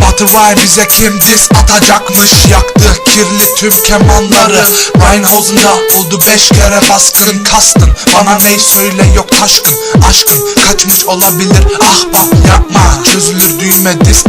Batı vay bize kim diz atacakmış? Yaktı kirli tüm kemanları. Winehaus'unda oldu beş kere baskın. Kastın bana ney söyle yok taşkın. Aşkın kaçmış olabilir? Ah bak yapma. Çözülür düğme diz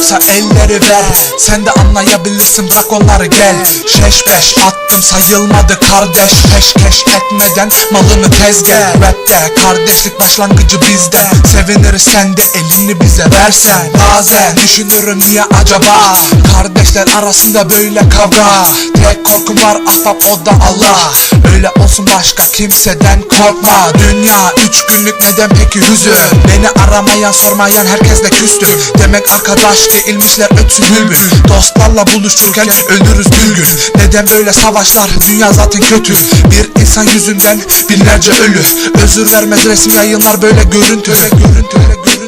Yoksa elleri ver. Sen de anlayabilirsin. Bırak onları gel. Şeş beş attım sayılmadı kardeş. Peşkeş etmeden malını tez gel. Rapte kardeşlik başlangıcı bizde. Seviniriz sen de elini bize versen. Bazen düşünürüm niye acaba? Kardeşler arasında böyle kavga. Tek korkum var ahbap o da Allah olsun başka kimseden korkma. Dünya üç günlük neden peki hüzün? Beni aramayan sormayan herkesle küstüm Demek arkadaş değilmişler ötsün bülbül. Dostlarla buluşurken ölürüz bir gün Neden böyle savaşlar? Dünya zaten kötü. Bir insan yüzünden binlerce ölü. Özür vermez resim yayınlar böyle görüntü. Öyle görüntü öyle görüntü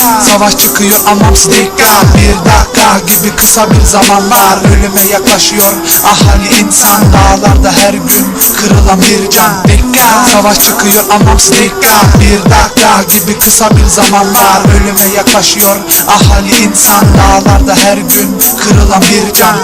Savaş çıkıyor anlamsız dikkat Bir dakika gibi kısa bir zamanlar Ölüme yaklaşıyor. Ahali insan Dağlarda her gün kırılan bir can. Dikkat Savaş çıkıyor anlamsız dikkat Bir dakika gibi kısa bir zamanlar Ölüme yaklaşıyor. Ahali insan Dağlarda her gün kırılan bir can